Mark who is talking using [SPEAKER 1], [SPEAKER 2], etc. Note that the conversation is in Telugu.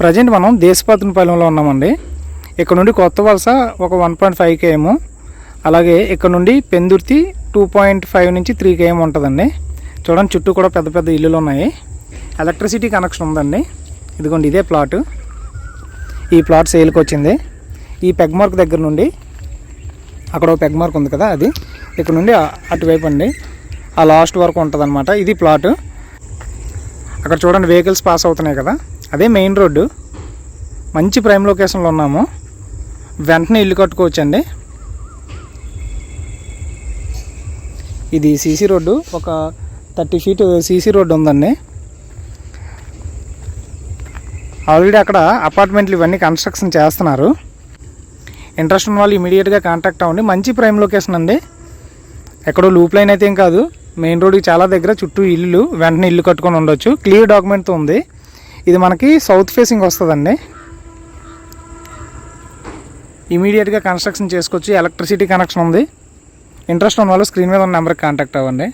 [SPEAKER 1] ప్రజెంట్ మనం దేశపాతునిపాలెంలో ఉన్నామండి. ఇక్కడ నుండి కొత్త వలస ఒక వన్ పాయింట్ ఫైవ్ కేఎం. అలాగే ఇక్కడ నుండి పెందుర్తి టూ పాయింట్ ఫైవ్ నుంచి త్రీ కేఎం ఉంటుందండి. చూడండి చుట్టూ కూడా పెద్ద పెద్ద ఇల్లులు ఉన్నాయి. ఎలక్ట్రిసిటీ కనెక్షన్ ఉందండి. ఇదిగోండి ఇదే ప్లాట్. ఈ ప్లాట్ సేల్కి వచ్చింది. ఈ పెగ్ మార్క్ దగ్గర నుండి అక్కడ ఒక పెగ్ మార్క్ ఉంది కదా అది. ఇక్కడ నుండి అటువైపు అండి. ఆ లాస్ట్ వరకు ఉంటుంది ఇది ప్లాట్. అక్కడ చూడండి వెహికల్స్ పాస్ అవుతున్నాయి కదా. అదే మెయిన్ రోడ్డు. మంచి ప్రైమ్ లొకేషన్లో ఉన్నాము. వెంటనే ఇల్లు కట్టుకోవచ్చండి. ఇది సీసీ రోడ్డు. ఒక థర్టీ ఫీట్ సీసీ రోడ్డు ఉందండి. ఆల్రెడీ అక్కడ అపార్ట్మెంట్లు ఇవన్నీ కన్స్ట్రక్షన్ చేస్తున్నారు. ఇంట్రెస్ట్ ఉన్న వాళ్ళు ఇమీడియట్గా కాంటాక్ట్ అవ్వండి. మంచి ప్రైమ్ లొకేషన్ అండి. ఎక్కడో లూప్ లైన్ అయితే ఏం కాదు. మెయిన్ రోడ్కి చాలా దగ్గర చుట్టూ ఇల్లు వెంటనే ఇల్లు కట్టుకొని ఉండొచ్చు. క్లియర్ డాక్యుమెంట్తో ఉంది. ఇది మనకి సౌత్ ఫేసింగ్ వస్తుందండి. ఇమీడియట్గా కన్స్ట్రక్షన్ చేసుకోవచ్చు. ఎలక్ట్రిసిటీ కనెక్షన్ ఉంది. ఇంట్రెస్ట్ ఉన్న వాళ్ళు స్క్రీన్ మీద ఉన్న నెంబర్కి కాంటాక్ట్ అవ్వండి.